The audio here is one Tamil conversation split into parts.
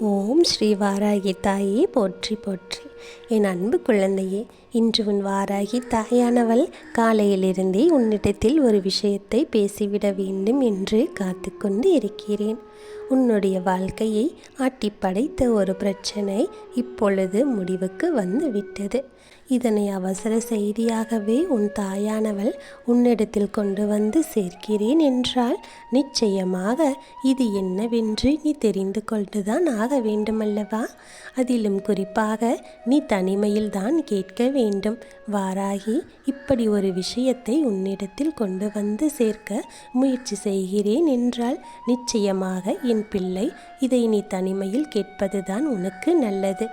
ஓம் ஸ்ரீ வாராகி தாயே போற்றி போற்றி. என் அன்பு குழந்தையே இன்று உன் வாராகி தாயானவள் காலையிலிருந்தே உன்னிடத்தில் ஒரு விஷயத்தை பேசிவிட வேண்டும் என்று காத்து கொண்டு இருக்கிறேன். உன்னுடைய வாழ்க்கையை ஆட்டி படைத்த ஒரு பிரச்சனை இப்பொழுது முடிவுக்கு வந்து விட்டது இதனை அவசர செய்தியாகவே உன் தாயானவள் உன்னிடத்தில் கொண்டு வந்து சேர்க்கிறேன் என்றால் நிச்சயமாக இது என்னவென்று நீ தெரிந்து கொண்டுதான் ஆக வேண்டுமல்லவா? அதிலும் குறிப்பாக நீ தனிமையில் தான் கேட்க வேண்டும். வாராகி இப்படி ஒரு விஷயத்தை உன்னிடத்தில் கொண்டு வந்து சேர்க்க முயற்சி செய்கிறேன் என்றால் நிச்சயமாக என் பிள்ளை இதை நீ தனிமையில் கேட்பதுதான் உனக்கு நல்லது.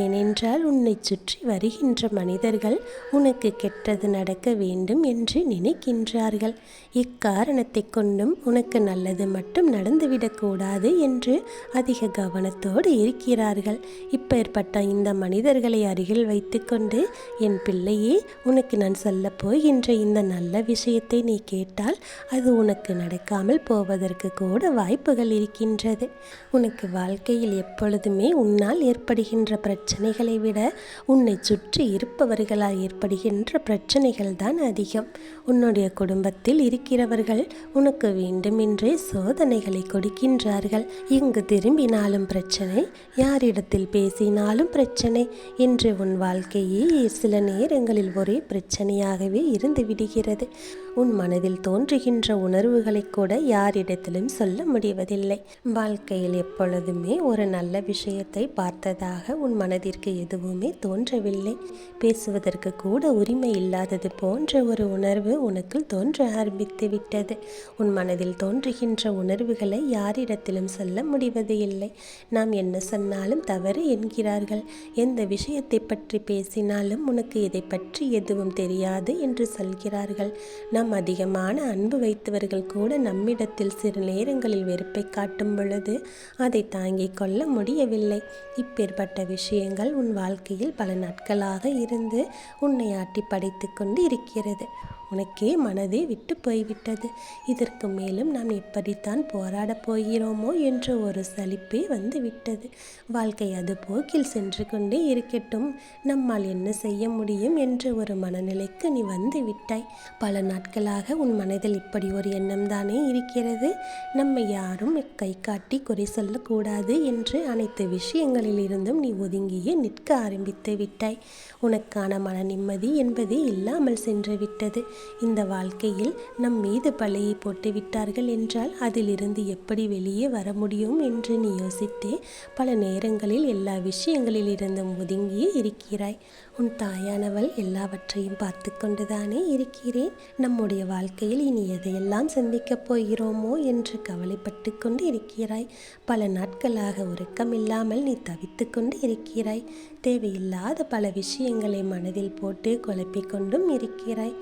ஏனென்றால் உன்னை சுற்றி வருகின்ற மனிதர்கள் உனக்கு கெட்டது நடக்க வேண்டும் என்று நினைக்கின்றார்கள். இக்காரணத்தை கொண்டும் உனக்கு நல்லது மட்டும் நடந்துவிடக்கூடாது என்று அதிக கவனத்தோடு இருக்கிறார்கள். இப்பேற்பட்ட இந்த மனிதர்களை அருகில் வைத்துக்கொண்டு என் பிள்ளையே உனக்கு நான் சொல்ல போகின்ற இந்த நல்ல விஷயத்தை நீ கேட்டால் அது உனக்கு நடக்காமல் போவதற்கு கூட வாய்ப்புகள் இருக்கின்றது. உனக்கு வாழ்க்கையில் எப்பொழுதுமே உன்னால் ஏற்படுகின்ற பிரச்சனைகளை விட உன்னை சுற்றி இருப்பவர்களால் ஏற்படுகின்ற பிரச்சனைகள் தான் அதிகம். உன்னுடைய குடும்பத்தில் இருக்கிறவர்கள் உனக்கு வேண்டுமென்றே சோதனைகளை கொடுக்கின்றார்கள். இங்கு திரும்பினாலும் பிரச்சனை யாரிடத்தில் பேசினாலும் பிரச்சனை என்று உன் வாழ்க்கையே சில நேரங்களில் ஒரே பிரச்சனையாகவே இருந்து விடுகிறது. உன் மனதில் தோன்றுகின்ற உணர்வுகளை கூட யாரிடத்திலும் சொல்ல முடிவதில்லை. வாழ்க்கையில் எப்பொழுதுமே ஒரு நல்ல விஷயத்தை பார்த்ததாக உன் மனதிற்கு எதுவுமே தோன்றவில்லை. பேசுவதற்கு கூட உரிமை இல்லாதது போன்ற ஒரு உணர்வு உனக்குள் தோன்ற ஆரம்பித்து விட்டது. உன் மனதில் தோன்றுகின்ற உணர்வுகளை யாரிடத்திலும் சொல்ல முடிவது இல்லை. நாம் என்ன சொன்னாலும் தவறு என்கிறார்கள். எந்த விஷயத்தை பற்றி பேசினாலும் உனக்கு இதை பற்றி எதுவும் தெரியாது என்று சொல்கிறார்கள். நாம் அதிகமான அன்பு வைத்தவர்கள் கூட நம்மிடத்தில் சிறு நேரங்களில் வெறுப்பை காட்டும் பொழுது அதை தாங்கிக் கொள்ள முடியவில்லை. இப்பேற்பட்ட விஷயங்கள் உன் வாழ்க்கையில் பல நாட்களாக இருந்து உன்னை ஆட்டி படைத்து கொண்டு இருக்கிறது. உனக்கே மனதே விட்டு போய்விட்டது. இதற்கு மேலும் நாம் எப்படித்தான் போராடப் போகிறோமோ என்ற ஒரு சலிப்பே வந்து விட்டது வாழ்க்கை அது போக்கில் சென்று கொண்டே இருக்கட்டும். நம்மால் என்ன செய்ய முடியும் என்ற ஒரு மனநிலைக்கு நீ வந்து விட்டாய். பல நாட்களாக உன் மனதில் இப்படி ஒரு எண்ணம் தானே இருக்கிறது. நம்மை யாரும் கை காட்டி குறை சொல்லக்கூடாது என்று அனைத்து விஷயங்களில் இருந்தும் நீ ஒதுங்கியே நிற்க ஆரம்பித்து விட்டாய். உனக்கான மன நிம்மதி என்பதே இல்லாமல் சென்று விட்டது. இந்த வாழ்க்கையில் நம் மீது பழையை போட்டு விட்டார்கள் என்றால் அதிலிருந்து எப்படி வெளியே வர முடியும் என்று நீ யோசித்தே பல நேரங்களில் எல்லா விஷயங்களிலிருந்தும் ஒதுங்கியே இருக்கிறாய். உன் தாயானவள் எல்லாவற்றையும் பார்த்து கொண்டுதானே இருக்கிறேன். நம்முடைய வாழ்க்கையில் இனி எதையெல்லாம் சந்திக்கப் போகிறோமோ என்று கவலைப்பட்டு கொண்டு இருக்கிறாய். பல நாட்களாக உறக்கம் இல்லாமல் நீ தவித்து கொண்டு இருக்கிறாய். தேவையில்லாத பல விஷயங்களை மனதில் போட்டு குழப்பிக்கொண்டும் இருக்கிறாய்.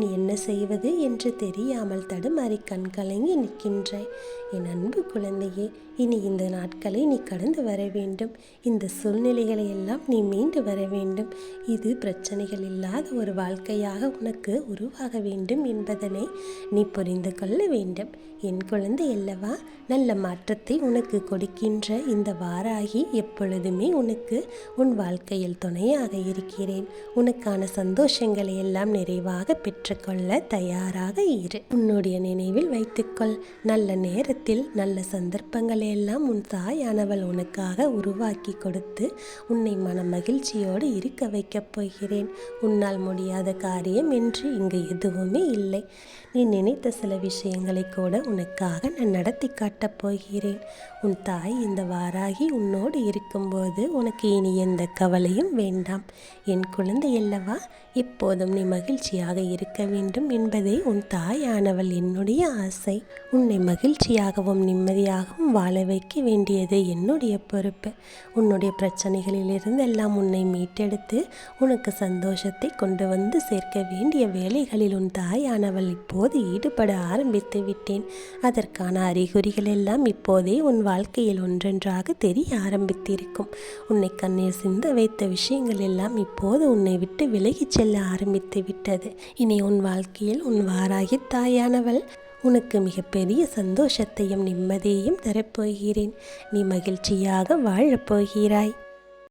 இனி என்ன செய்வது என்று தெரியாமல் தடுமாறி கண் கலங்கி நிற்கின்றாய். என் அன்பு குழந்தையே இனி இந்த நாட்களை நீ கடந்து வர வேண்டும். இந்த சூழ்நிலைகளை எல்லாம் நீ மீண்டு வர வேண்டும். இது பிரச்சனைகள் இல்லாத ஒரு வாழ்க்கையாக உனக்கு உருவாக வேண்டும் என்பதனை நீ புரிந்து கொள்ள வேண்டும். என் குழந்தை அல்லவா நல்ல மாற்றத்தை உனக்கு கொடுக்கின்ற இந்த வாராகி எப்பொழுதுமே உனக்கு உன் வாழ்க்கையில் துணையாக இருக்கிறேன். உனக்கான சந்தோஷங்களை எல்லாம் நிறைவாக பெற்று ஏற்றுக்கொள்ள தயாராக இரு. உன்னுடைய நினைவில் வைத்துக்கொள். நல்ல நேரத்தில் நல்ல சந்தர்ப்பங்களை எல்லாம் உன் தாயானவள் உனக்காக உருவாக்கி கொடுத்து உன்னை மன மகிழ்ச்சியோடு இருக்க வைக்கப் போகிறேன். உன்னால் முடியாத காரியம் என்று இங்கு எதுவுமே இல்லை. நீ நினைத்த சில விஷயங்களை கூட உனக்காக நான் நடத்தி காட்டப் போகிறேன். உன் தாய் இந்த வாராகி உன்னோடு இருக்கும்போது உனக்கு இனி எந்த கவலையும் வேண்டாம். என் குழந்தை அல்லவா? எப்போதும் நீ மகிழ்ச்சியாக இருக்க வேண்டும் என்பதே உன் தாயானவள். என்னுடைய ஆசை. உன்னை மகிழ்ச்சியாகவும் நிம்மதியாகவும் வாழ வைக்க வேண்டியது என்னுடைய பொறுப்பு. உன்னுடைய பிரச்சனைகளிலிருந்து எல்லாம் உன்னை மீட்டெடுத்து உனக்கு சந்தோஷத்தை கொண்டு வந்து சேர்க்க வேண்டிய வேலைகளில் உன் தாயானவள் இப்போது ஈடுபட ஆரம்பித்து விட்டேன். அதற்கான அறிகுறிகள் எல்லாம் இப்போதே உன் வாழ்க்கையில் ஒன்றொன்றாக தெரிய ஆரம்பித்திருக்கும். உன்னை கண்ணீர் சிந்த வைத்த விஷயங்கள் எல்லாம் இப்போது உன்னை விட்டு விலகிச் செல்ல ஆரம்பித்து விட்டது. இனி உன் வாழ்க்கையில் உன் வாராகி தாயானவள். உனக்கு மிகப்பெரிய சந்தோஷத்தையும் நிம்மதியையும் தரப்போகிறேன். நீ மகிழ்ச்சியாக வாழப்போகிறாய்.